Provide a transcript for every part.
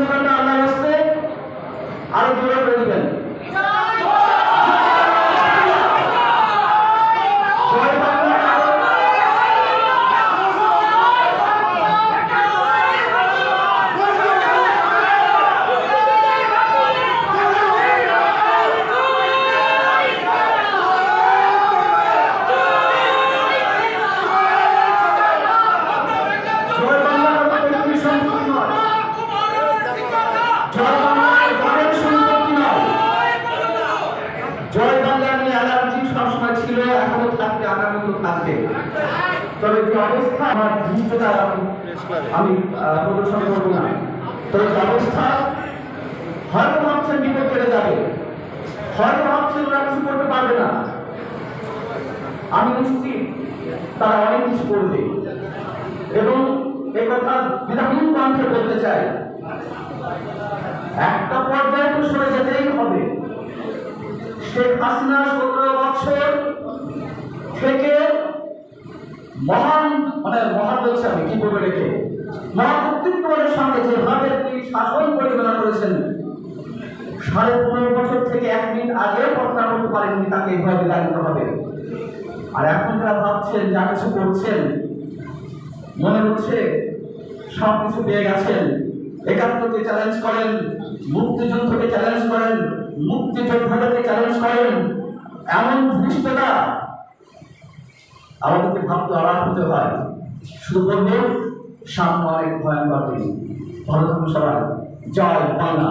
স্লোগানটা আল্লাহ আসতে আরও জোরে করে দিবেন জয় বাংলা জয় বাংলা ব্যক্তি সম্পত্তি নয় জয় বাংলার ঘরের সম্পত্তি নয় জয় বাংলা নিয়ে অ্যালার্জি সবসময় ছিল এখনও থাকবে আগামীতেও থাকবে তবে অবস্থা আমার ধৃষ্টতা আমি আমি প্রদর্শন করব না। তবে অবস্থা হয়তো ভাবছেন বিপদ কেটে যাবে। হয়তো ভাবছেন ওরা কিছু করতে পারবে না। আমি নিশ্চিত তারা অনেক কিছু করবে। এবং এ কথা বিধানহীন কণ্ঠে বলতে চাই একটা পর্যায়ে তো সরে যেতেই হবে। শেখ হাসিনা সতেরো বছর থেকে মহান মানে মহান বলছে আমি, কি বলব রেখে মহান কর্তৃত্বের সঙ্গে যেভাবে তিনি শাসন পরিচালনা করেছেন সাড়ে পনেরো বছর থেকে এক মিনিট আগেও কল্পনা করতে পারেননি তাকে এইভাবে দাঁড়িয়ে হবে। আর এখন যারা ভাবছেন, যা কিছু করছেন, মনে হচ্ছে সব কিছু পেয়ে গেছেন। একাত্তরকে চ্যালেঞ্জ করেন, মুক্তিযুদ্ধকে চ্যালেঞ্জ করেন, মুক্তিযোদ্ধাদেরকে চ্যালেঞ্জ করেন। এমন ধৃষ্টতা আমাদেরকে ভাবতে অবাক হতে হয়। শুধু বলব সামনে অনেক ভয়ঙ্কর দিন। ভালো থাকুন সবাই। জয় বাংলা।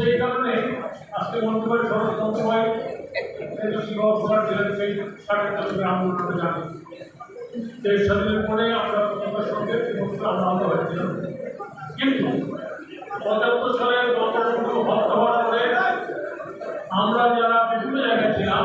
সেই কারণে আজকে মন্ত্রী শিবহার জেলার সেই ষাট দশকের আন্দোলনটা জানি সেই স্বাধীনের পরে আমরা প্রথমের সঙ্গে আনন্দ হয়েছিল কিন্তু পঁচাত্তর সালের বঙ্গবন্ধু হত্যা হওয়ার পরে আমরা যারা বিভিন্ন জায়গায় ছিলাম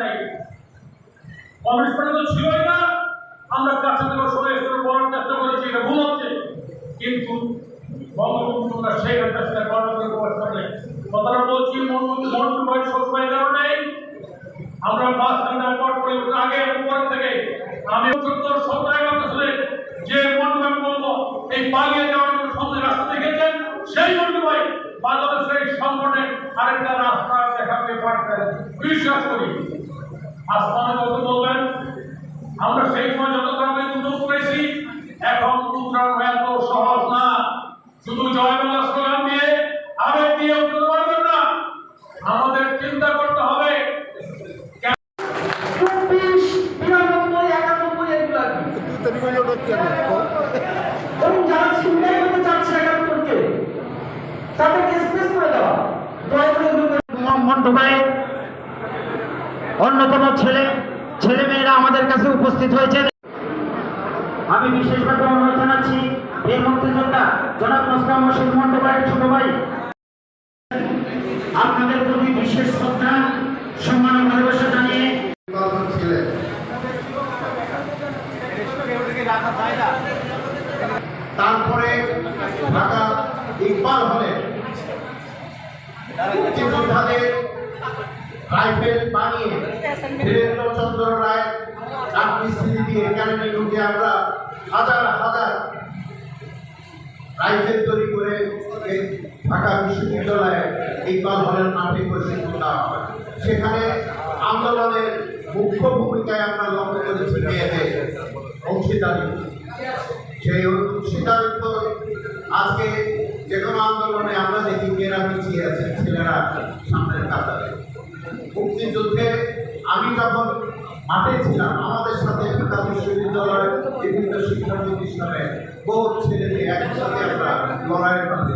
পারি পার্টি তো ছিলই না, আমরা কাছে থেকে সরে সরে বলার চেষ্টা করেছি, এটা ভুল হচ্ছে। সেই সেটা কর্ণকে সামনে কথাটা বলছি মন্টু ভাই সবসময় কারণে আমরা বাস স্ট্যান্ডার পর আগে এবং থেকে। আমি সত্তর এগারো যে মন্টু আমি বলব, এই পালিয়ে যাওয়ার জন্য সামনে রাস্তা দেখেছেন সেই মন্টু ভাই বাংলাদেশের এই আরেকটা রাস্তা দেখাতে পারতেন বিশ্বাস করি আসমানে কত বলবেন, আমরা সেই সময় যত কারণে উন্নত করেছি এখন উত্তরায়ণ এত সহজ না। শুধু জয় বাংলা স্লোগান দিয়ে আবেগ দিয়ে উঠতে পারবেন না আমাদের চিন্তা করতে হবে চব্বিশ বিরানব্বই একানব্বই এগুলো আর কি এবং যারা ছিনতাই করতে চাচ্ছে একাত্তরকে তাদেরকে স্পেস করে দেওয়া দয়া করে এগুলো মন্টু ভাই অন্যতম ছেলে ছেলে মেয়েরা আমাদের কাছে উপস্থিত হয়েছেন। আমি বিশেষভাবে অনুরোধ জানাচ্ছি, এই মুক্তিযোদ্ধা জনাব মোস্তাম মসিদ মন্টু ভাইয়ের ছোট ভাই। আপনাদের প্রতি বিশেষ শ্রদ্ধা, সম্মান ও ভালোবাসা জানিয়ে তারপরে ঢাকা ইকবাল হলে মুক্তিযোদ্ধাদের রাইফেল বানিয়ে, বীরেন্দ্রচন্দ্র রায় চাকরি স্মৃতি একাডেমি তৈরি করে ঢাকা বিশ্ববিদ্যালয়ে সেখানে আন্দোলনের মুখ্য ভূমিকায় আমরা লক্ষ্য করেছি মেয়েদের অংশীদারি সেই অংশীদারিত্ব আজকে যে কোনো আন্দোলনে আমরা দেখি মেয়েরা পিছিয়ে আছে, ছেলেরা সামনের কাতারে। মুক্তিযুদ্ধে আমি যখন মাঠে ছিলাম। আমাদের সাথে ঢাকা বিশ্ববিদ্যালয়ের বিভিন্ন শিক্ষা প্রতিষ্ঠানে বহু ছেলেদের একসাথে আমরা লড়াইয়ের মাঠে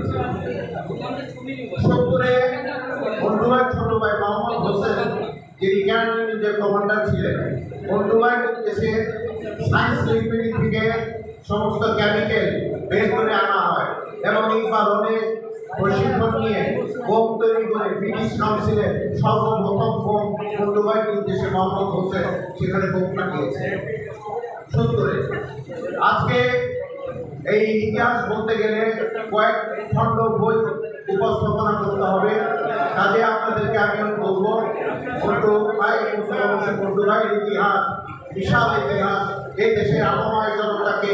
সত্তরে বন্ধু ভাই ছোট ভাই মোহাম্মদ হোসেন, যিনি ক্যান্টনমেন্টের কমান্ডার ছিলেন বন্ধু ভাই এসে সায়েন্স লাইব্রেরি থেকে সমস্ত কেমিক্যাল বের করে আনা হয় এবং ইকবাল অনেক প্রশিক্ষণ নিয়ে বোম তৈরি করে ব্রিটিশ কাউন্সিলের সর্বপ্রথম বোম পূর্ণবাহী উদ্দেশ্যে মোহাম্মদ হোসেন সেখানে বোম পাঠিয়েছে। সত্তরে আজকে এই ইতিহাস বলতে গেলে কয়েক খণ্ড বই উপস্থাপনা করতে হবে। কাজে আপনাদেরকে আমি বলব বন্ধু ভাই বন্ধু ভাইয়ের ইতিহাস, বিশাল ইতিহাস, এই দেশের আবহাওয়া জনতাকে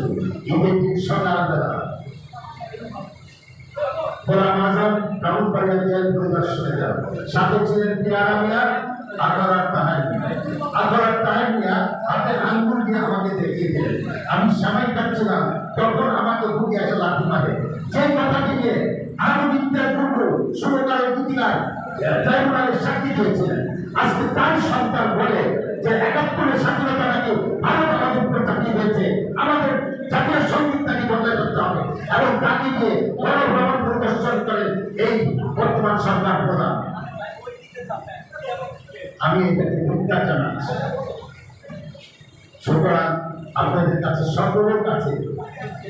সাথে আমি সামাই কাটছিলাম তখন আমাকে বুকে এসে লাঠি মারে। যে কথাটি নিয়ে আমি বিদ্যার পূর্ব সুরকারের সাক্ষী হয়েছিলেন আজকে তার সন্তান বলে যে একাত্তরের স্বাধীনতা নাকি ভারত আমাদের জাতীয় সংগীত হবে। এবং তাকে নিয়ে বড় ভ্রমণ প্রদর্শন করেন এই বর্তমান সরকার প্রধান। আমি এটাকে জানাচ্ছি সুতরাং আপনাদের কাছে সকলের কাছে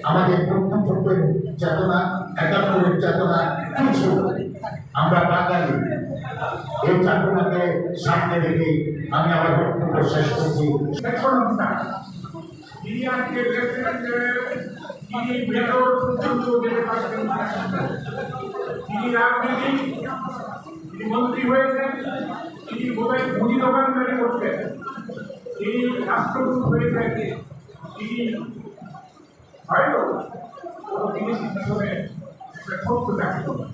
আমাদের বন্ধুত্বের চেতনা, একাত্তরের চেতনা কিছু। আমরা বাঙালি। এই চেতনাকে সামনে রেখে আমি আমার বক্তব্য শেষ করছি। তিনি মন্ত্রী হয়েছেন, তিনি বোধহয় মুদি তৈরি করতেন তিনি রাষ্ট্রদূত হয়েছেন, তিনি হয়তো তিনি সিদ্ধান্ত একটা ছোট্ট চাকরি অথচ